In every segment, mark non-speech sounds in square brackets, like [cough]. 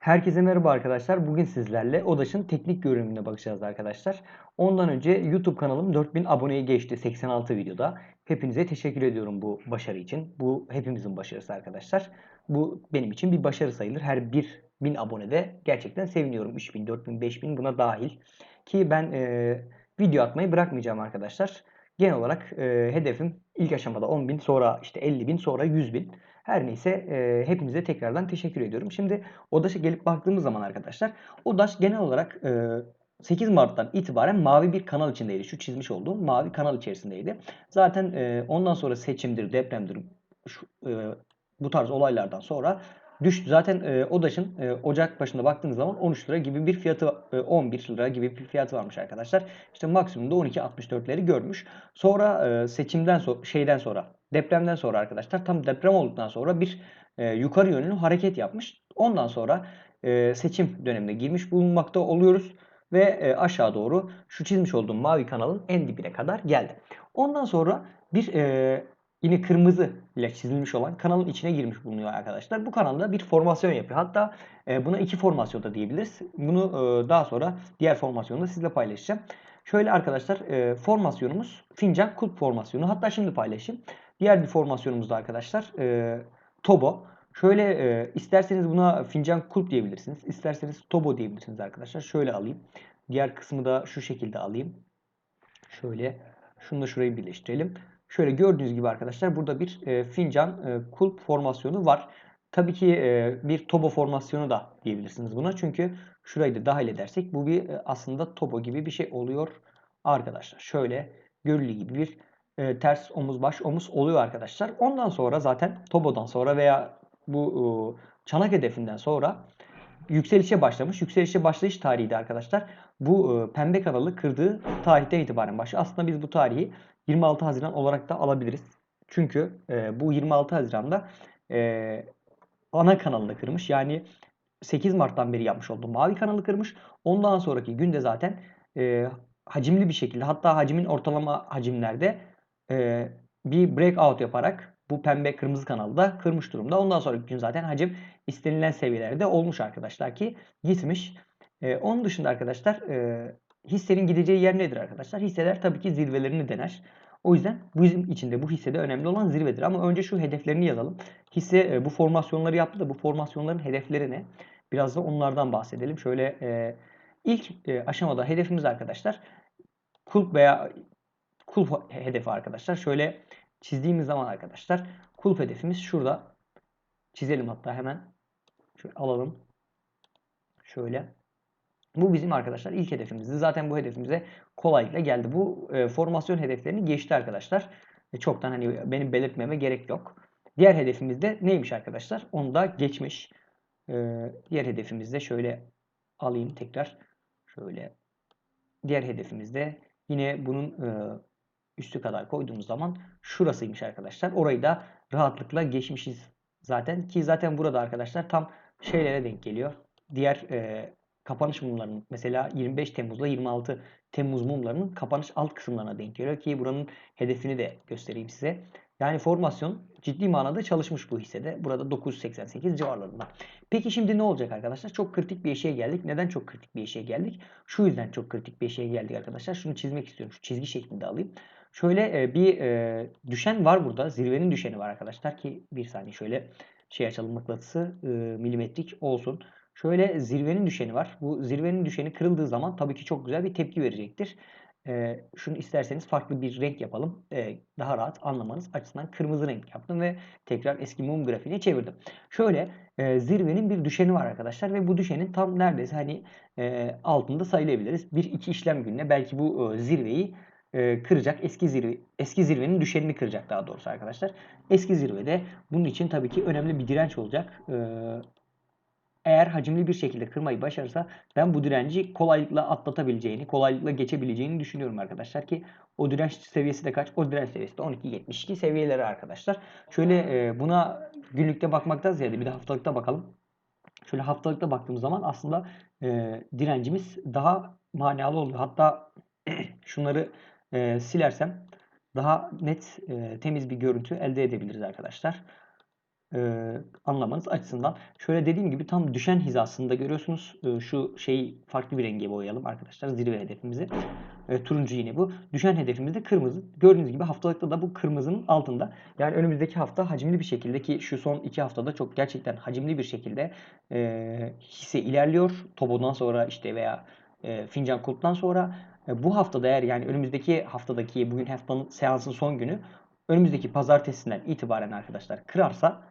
Herkese merhaba arkadaşlar. Bugün sizlerle ODAŞ'ın teknik görünümüne bakacağız arkadaşlar. Ondan önce YouTube kanalım 4000 aboneye geçti 86 videoda. Hepinize teşekkür ediyorum bu başarı için. Bu hepimizin başarısı arkadaşlar. Bu benim için bir başarı sayılır. Her 1000 abonede gerçekten seviniyorum. 3000, 4000, 5000 buna dahil. Ki ben e, video atmayı bırakmayacağım arkadaşlar. Genel olarak e, hedefim ilk aşamada 10.000 sonra işte 50.000 sonra 100.000. Her neyse e, hepinize tekrardan teşekkür ediyorum. Şimdi ODAŞ'a gelip baktığımız zaman arkadaşlar ODAŞ genel olarak e, 8 Mart'tan itibaren mavi bir kanal içindeydi. Şu çizmiş olduğum mavi kanal içerisindeydi. Zaten e, ondan sonra seçimdir, depremdir şu, e, bu tarz olaylardan sonra düştü. Zaten e, ODAŞ'ın e, Ocak başında baktığınız zaman 13 lira gibi bir fiyatı e, 11 lira gibi bir fiyatı varmış arkadaşlar. İşte maksimumda 12.64'leri görmüş. Sonra e, seçimden sonra şeyden sonra depremden sonra arkadaşlar tam deprem olduktan sonra bir e, yukarı yönlü hareket yapmış. Ondan sonra e, seçim dönemine girmiş bulunmakta oluyoruz ve e, aşağı doğru şu çizmiş olduğum mavi kanalın en dibine kadar geldi. Ondan sonra bir e, yine kırmızı ile çizilmiş olan kanalın içine girmiş bulunuyor arkadaşlar. Bu kanalda bir formasyon yapıyor. Hatta e, buna iki formasyon da diyebiliriz. Bunu e, daha sonra diğer formasyonda sizle paylaşacağım. Şöyle arkadaşlar e, formasyonumuz fincan kulp formasyonu. Hatta şimdi paylaşayım. Diğer bir formasyonumuz da arkadaşlar e, Tobo. Şöyle e, isterseniz buna fincan kulp diyebilirsiniz. İsterseniz Tobo diyebilirsiniz arkadaşlar. Şöyle alayım. Diğer kısmı da şu şekilde alayım. Şöyle şunu da şurayı birleştirelim. Şöyle gördüğünüz gibi arkadaşlar burada bir e, fincan e, kulp formasyonu var. Tabii ki e, bir tobo formasyonu da diyebilirsiniz buna. Çünkü şurayı da dahil edersek bu bir e, aslında tobo gibi bir şey oluyor arkadaşlar. Şöyle görüldüğü gibi bir e, ters omuz baş omuz oluyor arkadaşlar. Ondan sonra zaten tobodan sonra veya bu e, çanak hedefinden sonra yükselişe başlamış. Yükselişe başlayış tarihi arkadaşlar bu e, pembe kanalı kırdığı tarihten itibaren başlıyor. Aslında biz bu tarihi 26 Haziran olarak da alabiliriz. Çünkü e, bu 26 Haziran'da e, ana kanalını kırmış. Yani 8 Mart'tan beri yapmış olduğu mavi kanalı kırmış. Ondan sonraki günde zaten e, hacimli bir şekilde hatta hacimin ortalama hacimlerde e, bir breakout yaparak bu pembe kırmızı kanalı da kırmış durumda. Ondan sonraki gün zaten hacim istenilen seviyelerde olmuş arkadaşlar ki gitmiş. E, onun dışında arkadaşlar e, hissenin gideceği yer nedir arkadaşlar? Hisseler tabii ki zirvelerini dener. O yüzden bizim için de bu hissede önemli olan zirvedir. Ama önce şu hedeflerini yazalım. Hisse e, bu formasyonları yaptı da bu formasyonların hedefleri ne? Biraz da onlardan bahsedelim. Şöyle e, ilk e, aşamada hedefimiz arkadaşlar kulp veya kulp hedefi arkadaşlar. Şöyle çizdiğimiz zaman arkadaşlar kulp hedefimiz şurada. Çizelim hatta hemen. Şöyle alalım. Şöyle. Bu bizim arkadaşlar ilk hedefimizdi. Zaten bu hedefimize kolaylıkla geldi. Bu e, formasyon hedeflerini geçti arkadaşlar. E, çoktan hani benim belirtmeme gerek yok. Diğer hedefimiz de neymiş arkadaşlar? Onu da geçmiş. E, diğer hedefimiz de şöyle alayım tekrar. Şöyle. Diğer hedefimiz de yine bunun e, üstü kadar koyduğumuz zaman şurasıymış arkadaşlar. Orayı da rahatlıkla geçmişiz zaten. Ki zaten burada arkadaşlar tam şeylere denk geliyor. Diğer e, kapanış mumlarının mesela 25 Temmuz'la 26 Temmuz mumlarının kapanış alt kısımlarına denk geliyor ki buranın hedefini de göstereyim size. Yani formasyon ciddi manada çalışmış bu hissede. Burada 988 civarlarında. Peki şimdi ne olacak arkadaşlar? Çok kritik bir şeye geldik. Neden çok kritik bir şeye geldik? Şu yüzden çok kritik bir şeye geldik arkadaşlar. Şunu çizmek istiyorum. Şu çizgi şeklinde alayım. Şöyle e, bir e, düşen var burada. Zirvenin düşeni var arkadaşlar ki bir saniye şöyle şey açalım mıknatısı e, milimetrik olsun. Şöyle zirvenin düşeni var. Bu zirvenin düşeni kırıldığı zaman tabii ki çok güzel bir tepki verecektir. Ee, şunu isterseniz farklı bir renk yapalım. Ee, daha rahat anlamanız açısından kırmızı renk yaptım ve tekrar eski mum grafiğine çevirdim. Şöyle e, zirvenin bir düşeni var arkadaşlar ve bu düşenin tam neredeyse hani e, altında sayılabiliriz. Bir iki işlem gününe belki bu e, zirveyi e, kıracak. Eski zirve eski zirvenin düşenini kıracak daha doğrusu arkadaşlar. Eski zirvede bunun için tabii ki önemli bir direnç olacak. E, eğer hacimli bir şekilde kırmayı başarırsa ben bu direnci kolaylıkla atlatabileceğini, kolaylıkla geçebileceğini düşünüyorum arkadaşlar ki o direnç seviyesi de kaç? O direnç seviyesi de 12.72 seviyeleri arkadaşlar. Şöyle e, buna günlükte bakmaktan ziyade bir de haftalıkta bakalım. Şöyle haftalıkta baktığımız zaman aslında direncimiz daha manalı oluyor. Hatta [clears throat] şunları e, silersem daha net, e, temiz bir görüntü elde edebiliriz arkadaşlar. e, anlamanız açısından. Şöyle dediğim gibi tam düşen hizasında görüyorsunuz. E, şu şeyi farklı bir renge boyayalım arkadaşlar. Zirve hedefimizi. E, turuncu yine bu. Düşen hedefimiz de kırmızı. Gördüğünüz gibi haftalıkta da bu kırmızının altında. Yani önümüzdeki hafta hacimli bir şekilde ki şu son iki haftada çok gerçekten hacimli bir şekilde e, hisse ilerliyor. Tobo'dan sonra işte veya e, fincan kulptan sonra bu haftada eğer yani önümüzdeki haftadaki bugün haftanın seansın son günü önümüzdeki pazartesinden itibaren arkadaşlar kırarsa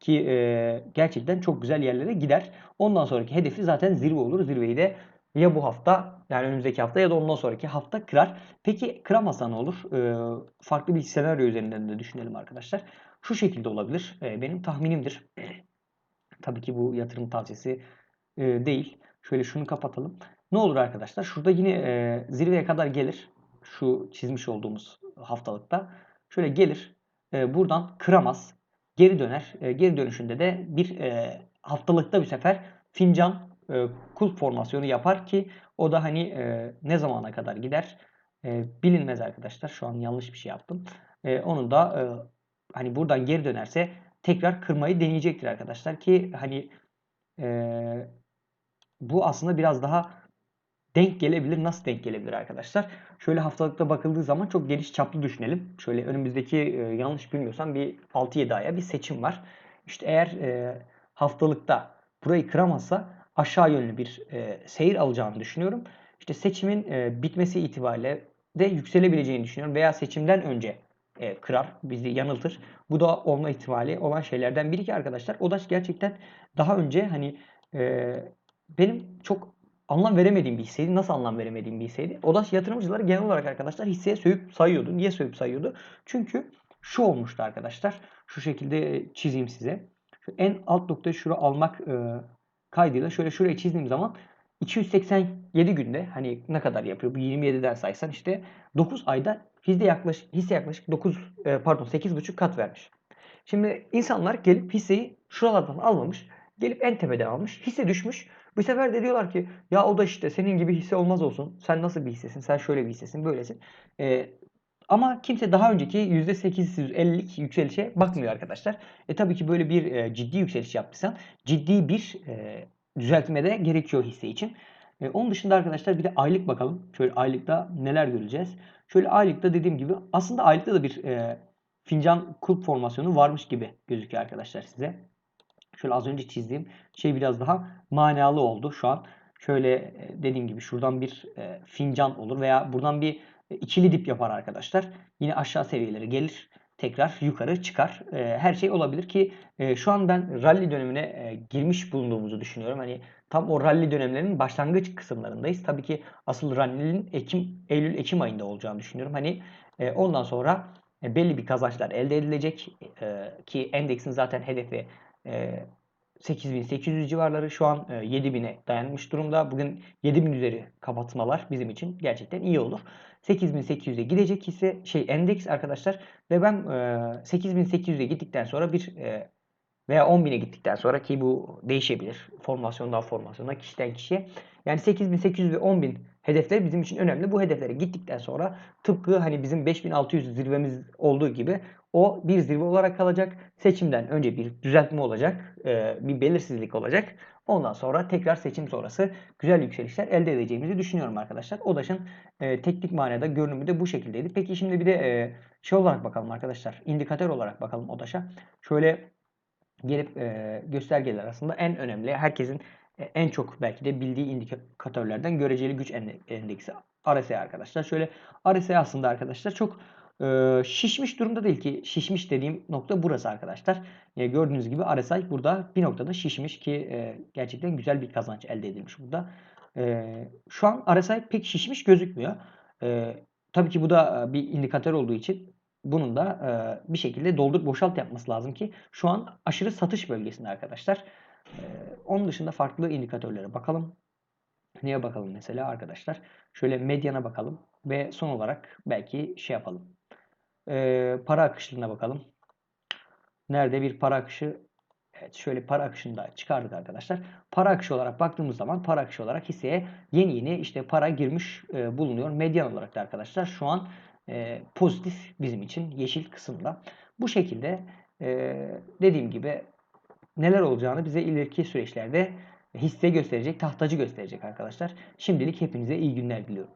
ki e, gerçekten çok güzel yerlere gider. Ondan sonraki hedefi zaten zirve olur. Zirveyi de ya bu hafta yani önümüzdeki hafta ya da ondan sonraki hafta kırar. Peki kıramazsa ne olur? E, farklı bir senaryo üzerinden de düşünelim arkadaşlar. Şu şekilde olabilir. E, benim tahminimdir. [clears throat] Tabii ki bu yatırım tavsiyesi e, değil. Şöyle şunu kapatalım. Ne olur arkadaşlar? Şurada yine e, zirveye kadar gelir. Şu çizmiş olduğumuz haftalıkta. Şöyle gelir. E, buradan kıramaz. Geri döner. E, geri dönüşünde de bir e, haftalıkta bir sefer fincan e, kulp formasyonu yapar ki o da hani e, ne zamana kadar gider e, bilinmez arkadaşlar. Şu an yanlış bir şey yaptım. E, onu da e, hani buradan geri dönerse tekrar kırmayı deneyecektir arkadaşlar ki hani e, bu aslında biraz daha denk gelebilir. Nasıl denk gelebilir arkadaşlar? Şöyle haftalıkta bakıldığı zaman çok geniş çaplı düşünelim. Şöyle önümüzdeki e, yanlış bilmiyorsam bir 6-7 aya bir seçim var. İşte eğer e, haftalıkta burayı kıramazsa aşağı yönlü bir e, seyir alacağını düşünüyorum. İşte seçimin e, bitmesi itibariyle de yükselebileceğini düşünüyorum. Veya seçimden önce e, kırar, bizi yanıltır. Bu da olma ihtimali olan şeylerden biri ki arkadaşlar. Odaş gerçekten daha önce hani e, benim çok anlam veremediğim bir hisseydi. Nasıl anlam veremediğim bir hisseydi? Odaş yatırımcıları genel olarak arkadaşlar hisseye sövüp sayıyordu. Niye sövüp sayıyordu? Çünkü şu olmuştu arkadaşlar. Şu şekilde çizeyim size. Şu en alt noktayı şura almak e, kaydıyla şöyle şuraya çizdiğim zaman 287 günde hani ne kadar yapıyor? Bu 27'den saysan işte 9 ayda hisse yaklaşık hisse yaklaşık 9 e, pardon 8,5 kat vermiş. Şimdi insanlar gelip hisseyi şuralardan almamış. Gelip en tepeden almış. Hisse düşmüş. Bu sefer de diyorlar ki ya o da işte senin gibi hisse olmaz olsun. Sen nasıl bir hissesin? Sen şöyle bir hissesin. Böylesin. Ee, ama kimse daha önceki %850'lik yükselişe bakmıyor arkadaşlar. E tabii ki böyle bir e, ciddi yükseliş yaptıysan ciddi bir e, düzeltme de gerekiyor hisse için. E, onun dışında arkadaşlar bir de aylık bakalım. Şöyle aylıkta neler göreceğiz. Şöyle aylıkta dediğim gibi aslında aylıkta da bir e, fincan kulp formasyonu varmış gibi gözüküyor arkadaşlar size. Şöyle az önce çizdiğim şey biraz daha manalı oldu şu an. Şöyle e, dediğim gibi şuradan bir e, fincan olur veya buradan bir e, ikili dip yapar arkadaşlar. Yine aşağı seviyelere gelir. Tekrar yukarı çıkar. Her şey olabilir ki şu an ben rally dönemine girmiş bulunduğumuzu düşünüyorum. Hani tam o rally dönemlerinin başlangıç kısımlarındayız. Tabii ki asıl rally'nin Ekim, Eylül-Ekim ayında olacağını düşünüyorum. Hani ondan sonra belli bir kazançlar elde edilecek ki endeksin zaten hedefi 8800 civarları şu an 7000'e dayanmış durumda. Bugün 7000 üzeri kapatmalar bizim için gerçekten iyi olur. 8800'e gidecek hisse şey endeks arkadaşlar ve ben 8800'e gittikten sonra bir veya 10.000'e gittikten sonra ki bu değişebilir formasyondan formasyona kişiden kişiye. Yani 8800 ve 10.000 hedefler bizim için önemli. Bu hedeflere gittikten sonra tıpkı hani bizim 5600 zirvemiz olduğu gibi o bir zirve olarak kalacak. Seçimden önce bir düzeltme olacak. E, bir belirsizlik olacak. Ondan sonra tekrar seçim sonrası güzel yükselişler elde edeceğimizi düşünüyorum arkadaşlar. ODAŞ'ın e, teknik manada görünümü de bu şekildeydi. Peki şimdi bir de e, şey olarak bakalım arkadaşlar. İndikatör olarak bakalım ODAŞ'a. Şöyle gelip e, göstergeler arasında en önemli herkesin e, en çok belki de bildiği indikatörlerden göreceli güç endeksi RSI arkadaşlar. Şöyle RSI aslında arkadaşlar çok şişmiş durumda değil ki şişmiş dediğim nokta burası arkadaşlar. E, gördüğünüz gibi RSI burada bir noktada şişmiş ki e, gerçekten güzel bir kazanç elde edilmiş burada. E, şu an RSI pek şişmiş gözükmüyor. E, tabii ki bu da bir indikatör olduğu için bunun da e, bir şekilde doldur boşalt yapması lazım ki şu an aşırı satış bölgesinde arkadaşlar. E, onun dışında farklı indikatörlere bakalım. Neye bakalım mesela arkadaşlar? Şöyle medyana bakalım ve son olarak belki şey yapalım. E, para akışlarına bakalım. Nerede bir para akışı Evet şöyle para akışını da çıkardık arkadaşlar. Para akışı olarak baktığımız zaman para akışı olarak hisseye yeni yeni işte para girmiş e, bulunuyor. Medyan olarak da arkadaşlar şu an e, pozitif bizim için yeşil kısımda. Bu şekilde Ee, dediğim gibi neler olacağını bize ileriki süreçlerde hisse gösterecek, tahtacı gösterecek arkadaşlar. Şimdilik hepinize iyi günler diliyorum.